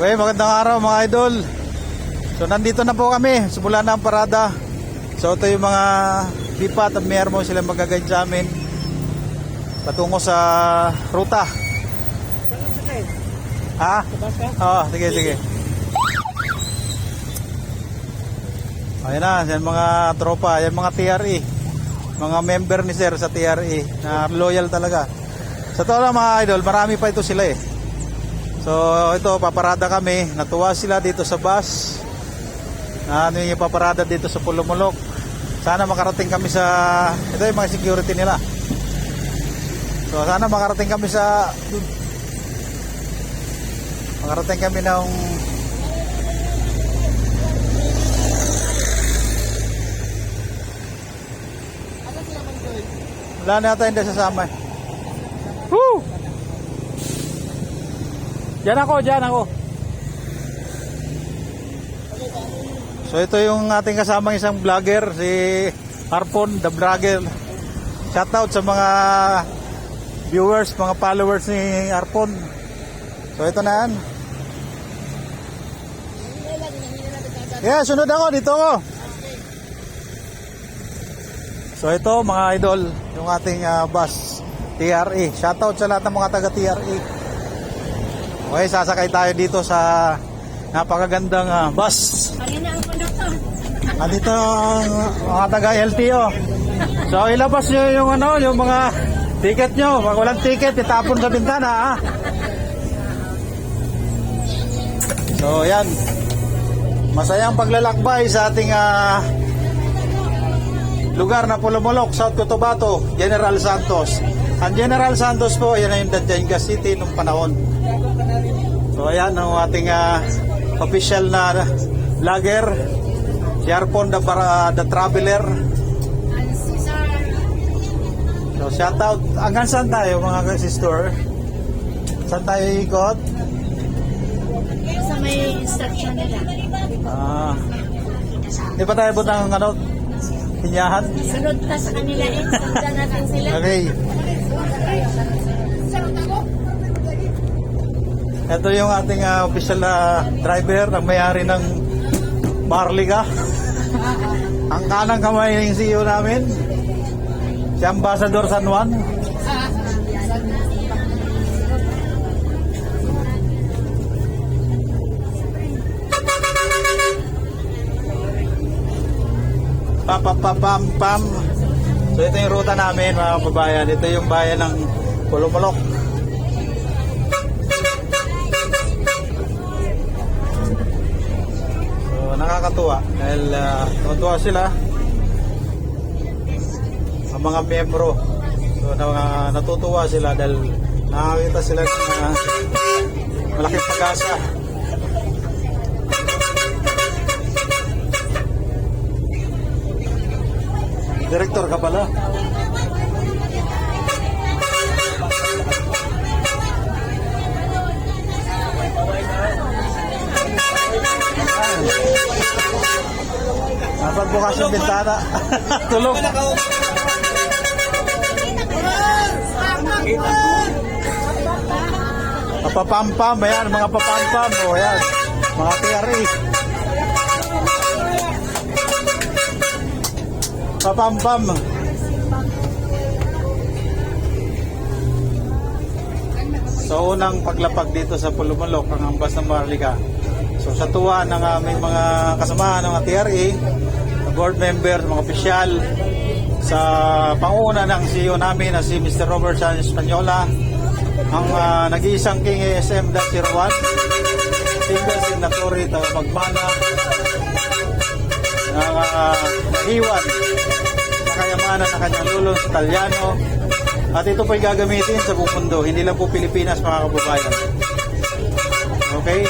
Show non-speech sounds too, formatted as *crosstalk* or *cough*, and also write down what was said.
Okay, magandang araw mga idol. So nandito na po kami, simula na ang parada. So ito yung mga lipat at mayor mo sila magagayad sa amin. Patungo sa ruta. Ha? Oo, sige, sige. Ayan na, yan mga tropa, yan mga TRE. Mga member ni sir sa TRE na loyal talaga. Sa totoo lang mga idol, marami pa ito sila eh. So ito paparada kami, natuwa sila dito sa bus. Ano yung paparada dito sa Pulumulok. Sana makarating kami sa ito yung mga security nila. So sana makarating kami sa makarating kami ng Wala na yata hindi sasama. eh. Diyan ako, diyan ako. So ito yung ating kasamang isang vlogger, si Harpon, the vlogger. Shoutout sa mga viewers, mga followers ni Harpon. So ito na yan. Yeah, sunod ako, dito ako. So ito mga idol, yung ating ah, bus, TRE. Shoutout sa lahat ng mga taga TRE. Okay, sasakay tayo dito sa napakagandang ah, bus. Andito ang mga taga LTO. So ilabas nyo yung ano, yung mga ticket nyo. Pag walang ticket, itapon sa bintana ha. So yan. Masayang paglalakbay sa ating ah, lugar na Pulumulok, South Cotabato, General Santos. Ang General Santos po, yan ay yung Danjanga City nung panahon. So ayan ang ating ah, official na vlogger, si Arpon the, Bara- the Traveler. So shout out. Hanggang saan tayo mga sister? Saan tayo ikot? Sa may instruction nila. Ah, di pa tayo butang ano, hinyahan? Sunod ka sa kanila eh. Sundan natin sila. Okay. Ito yung ating ah, official na driver, ang may-ari ng Marliga. *laughs* ang kanang kamay ng CEO namin, si Ambassador San Juan. Papapapam pam. So ito yung ruta namin mga kababayan. Ito yung bayan ng Pulumulok. So nakakatuwa dahil uh, sila ang mga miyembro. So na, natutuwa sila dahil nakakita sila ng uh, malaking pag-asa. Direktor ka pala. Dapat bukas yung bintana. *laughs* Tulog. Papapampam, ayan, mga papampam. O, ayan, mga TRE. Papampam. So unang paglapag dito sa Pulumulok ang ambas ng Marlica. So sa tuwa ng aming mga kasamahan ng TRA, board members, mga opisyal, sa panguna ng CEO namin na si Mr. Robert San Española, ang uh, nag-iisang King ASM 01, single signatory to magmana ng uh, iwan sa kayamanan ng kanyang lulong sa Talyano at ito po'y gagamitin sa buong mundo, hindi lang po Pilipinas mga kababayan. Okay?